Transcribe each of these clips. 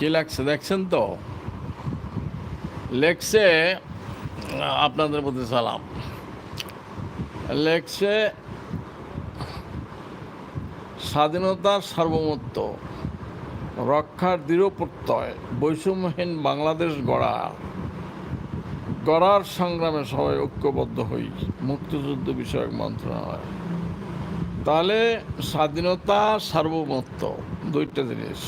কি লাগছে দেখছেন তো? লেখছে, আপনাদের প্রতি সালাম। লেখছে, স্বাধীনতার সার্বভৌমত্ব, রক্ষার দৃঢ় প্রত্যয়, বৈষম্যহীন বাংলাদেশ গড়া, গড়ার সংগ্রামে সবাই ঐক্যবদ্ধ হই, মুক্তিযুদ্ধ বিষয়ক মন্ত্রণালয়। তাহলে স্বাধীনতা, সার্বভৌমত্ব, দুইটা জিনিস।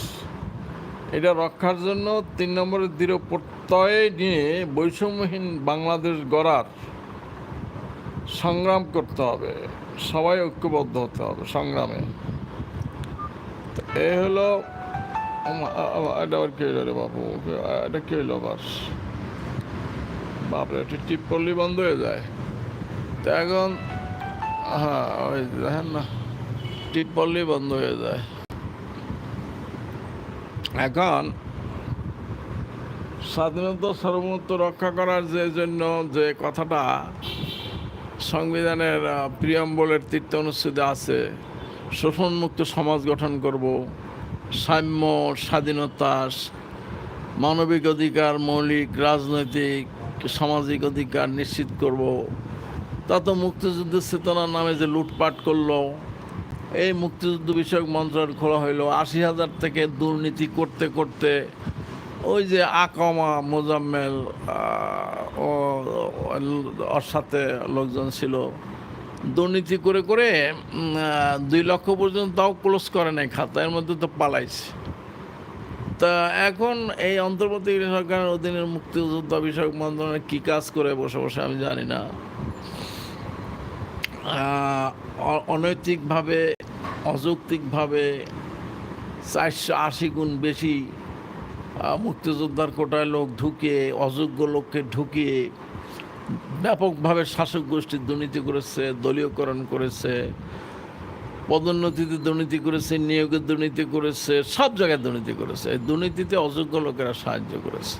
এটা রক্ষার জন্য তিন নম্বরের দৃঢ় প্রত্যয় নিয়ে বৈষম্যহীন বাংলাদেশ গড়ার সংগ্রাম করতে হবে। সবাই ঐক্যবদ্ধ হতে হবে সংগ্রামে। এ হলো আবার কে হলো রে বাবু এটা কে হলো আবার? বাপরে একটু টিপ করলেই বন্ধ হয়ে যায়। তো এখন হ্যাঁ ওই দেখেন না, টিপ পড়লেই বন্ধ হয়ে যায়। এখন স্বাধীনতা সার্বভৌমত্ব রক্ষা করার যে জন্য যে কথাটা সংবিধানের প্রিয়াম্বলের তীর্থ অনুচ্ছেদে আছে শোষণমুক্ত সমাজ গঠন করব, সাম্য, স্বাধীনতা, মানবিক অধিকার, মৌলিক, রাজনৈতিক, সামাজিক অধিকার নিশ্চিত করব। তা তো মুক্তিযুদ্ধের চেতনার নামে যে লুটপাট করল এই মুক্তিযুদ্ধ বিষয়ক মন্ত্রণালয় খোলা হইল। আশি হাজার থেকে দুর্নীতি করতে করতে ওই যে আকমা, মোজাম্মেল ওর সাথে লোকজন ছিল। দুর্নীতি করে করে দুই লক্ষ পর্যন্ত তাও ক্লোজ করে নাই খাতা, এর মধ্যে তো পালাইছে। তা এখন এই অন্তর্বর্তী সরকারের অধীনের মুক্তিযোদ্ধা বিষয়ক মন্ত্রণালয় কী কাজ করে বসে বসে আমি জানি না। অনৈতিকভাবে, অযৌক্তিকভাবে চারশো আশি গুণ বেশি মুক্তিযোদ্ধার কোটায় লোক ঢুকিয়ে, অযোগ্য লোককে ঢুকিয়ে ব্যাপকভাবে শাসক গোষ্ঠীর দুর্নীতি করেছে, দলীয়করণ করেছে, পদোন্নতিতে দুর্নীতি করেছে নিয়োগের দুর্নীতি করেছে, সব জায়গায় দুর্নীতি করেছে। এই দুর্নীতিতে অযোগ্য লোকেরা সাহায্য করেছে।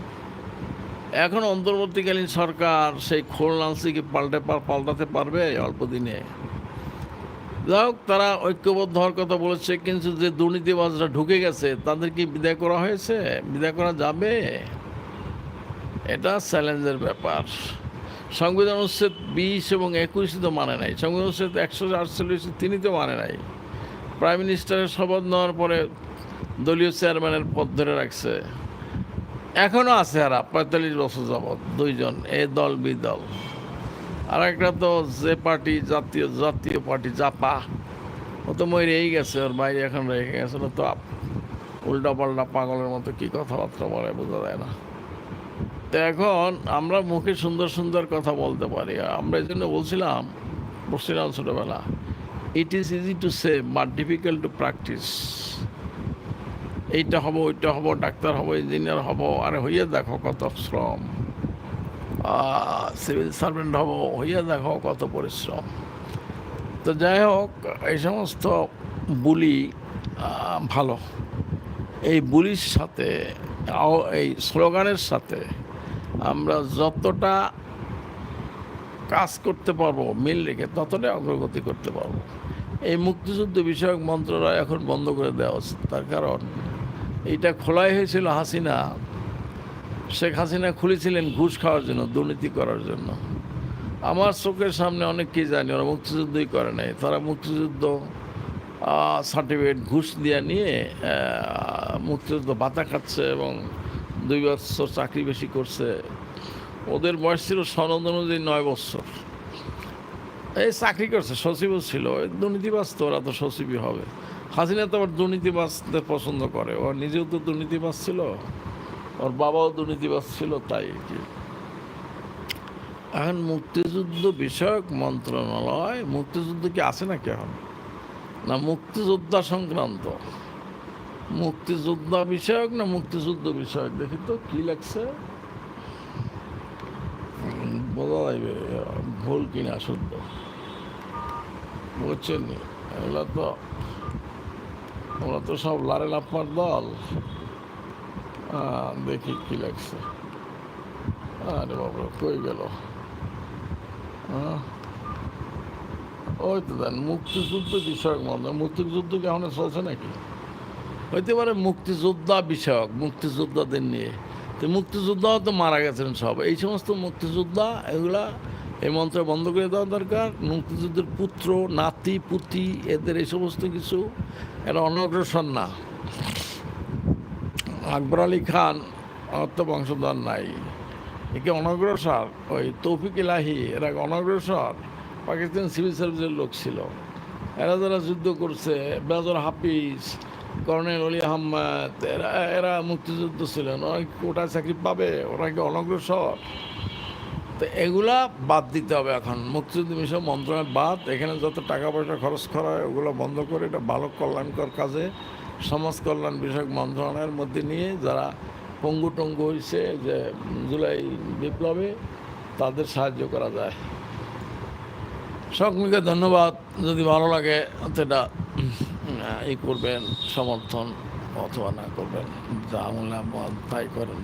এখন অন্তর্বর্তীকালীন সরকার সেই খোলনালসিকে পাল্টে পাল্টাতে পারবে অল্প দিনে? যাই হোক তারা ঐক্যবদ্ধ হওয়ার কথা বলেছে, কিন্তু যে দুর্নীতিবাজরা ঢুকে গেছে, তাদের কি বিদায় করা হয়েছে? বিদায় করা যাবে? এটা চ্যালেঞ্জের ব্যাপার। সংবিধান অনুচ্ছেদ বিশ এবং একুশ তো মানে নাই। সংবিধান অনুচ্ছেদ একশো আটচল্লিশ তিনি তো মানে নাই। প্রাইম মিনিস্টারের শপথ নেওয়ার পরে দলীয় চেয়ারম্যানের পদ ধরে রাখছে। এখনও আছে আর পঁয়তাল্লিশ বছর যাবৎ দুইজন, এ দল, বি দল। আর একটা তো যে পার্টি জাতীয় জাতীয় পার্টি, জাপা। ও তো মরেই গেছে, ওর বাইরে এখন রেখে গেছে। তো উল্টা পাল্টা পাগলের মতো কি কথাবার্তা বলে, বোঝা যায় না। তো এখন আমরা মুখে সুন্দর সুন্দর কথা বলতে পারি। আমরা এই জন্য বলছিলাম বলছিলাম ছোটোবেলা it is easy to say but difficult to practice এইটা হব, ওইটা হব, ডাক্তার হব, ইঞ্জিনিয়ার হব, আরে হইয়া দেখো কত শ্রম। সিভিল সার্ভেন্ট হব, হইয়া দেখো কত পরিশ্রম। তো যাই হোক, এই সমস্ত বুলি ভালো। এই বুলির সাথে এই স্লোগানের সাথে আমরা যতটা কাজ করতে পারব, মিল রেখে ততটাই অগ্রগতি করতে পারব। এই মুক্তিযুদ্ধ বিষয়ক মন্ত্রণালয় এখন বন্ধ করে দেওয়া উচিত তার কারণ, এইটা খোলাই হয়েছিল হাসিনা শেখ হাসিনা খুলেছিলেন ঘুষ খাওয়ার জন্য, দুর্নীতি করার জন্য। আমার চোখের সামনে অনেক অনেককেই জানি, ওরা মুক্তিযুদ্ধই করে নাই। তারা মুক্তিযুদ্ধ সার্টিফিকেট ঘুষ দিয়ে নিয়ে মুক্তিযুদ্ধ ভাতা খাচ্ছে এবং দুই বছর চাকরি বেশি করছে। ওদের বয়স ছিল সনদ অনুযায়ী নয় বছর। এই চাকরি করছে, সচিবও ছিল। এই দুর্নীতিবাজ তো ওরা তো সচিবই হবে। হাসিনা তো আবার দুর্নীতিবাজদের পছন্দ করে। ও নিজেও তো দুর্নীতিবাজ ছিল। ওর বাবাও দুর্নীতিবাস ছিল, তাই এখন মুক্তিযুদ্ধ বিষয়ক মন্ত্রণালয়, মুক্তিযুদ্ধ কি আছে নাকি এখন? না মুক্তিযোদ্ধা সংক্রান্ত? মুক্তিযোদ্ধা বিষয়ক না মুক্তিযুদ্ধ বিষয়ক? দেখি তো কি লাগছে বোঝা যাইবে, ভুল কিনা শুদ্ধ। বুঝছেন এগুলো তো ওরা তো সব লারে লাপ্পার দল। দেখি কি লাগছে আরে বাবা, কই গেল? ওই তো দেন, মুক্তিযুদ্ধ বিষয়ক মন্ত্রণালয়। মুক্তিযুদ্ধ কি এখন চলছে নাকি? হইতে পারে মুক্তিযোদ্ধা বিষয়ক, মুক্তিযোদ্ধাদের নিয়ে। তো মুক্তিযোদ্ধাও তো মারা গেছেন সব। এই সমস্ত মুক্তিযোদ্ধা, এগুলা, এই মন্ত্র বন্ধ করে দেওয়া দরকার। মুক্তিযুদ্ধের পুত্র, নাতি, পুতি, এদের এই সমস্ত কিছু, এরা অনগ্রসর না। আকবর আলী খান আমার তো বংশধর নাই। একে অনগ্রসর, ওই তৌফিক ইলাহি, এরা অনগ্রসর, পাকিস্তান সিভিল সার্ভিসের লোক ছিল। এরা যারা যুদ্ধ করছে, বেজর হাফিজ, কর্নেল অলি আহম্মদ এরা এরা মুক্তিযুদ্ধ ছিলেন, ওরা কোটায় চাকরি পাবে? ওরা কি অনগ্রসর? তো এগুলা বাদ দিতে হবে এখন। মুক্তিযুদ্ধ মিশন মন্ত্রণালয় বাদ, এখানে যত টাকা পয়সা খরচ করা হয়, ওগুলো বন্ধ করে এটা ভালো কল্যাণকর কাজে সমাজ কল্যাণ বিষয়ক মন্ত্রণালয়ের মধ্যে নিয়ে যারা পঙ্গু টঙ্গু হয়েছে যে জুলাই বিপ্লবে তাদের সাহায্য করা যায়। সকলকে ধন্যবাদ। যদি ভালো লাগে সেটা ই করবেন, সমর্থন অথবা না করবেন, যা আমলে তাই করেন।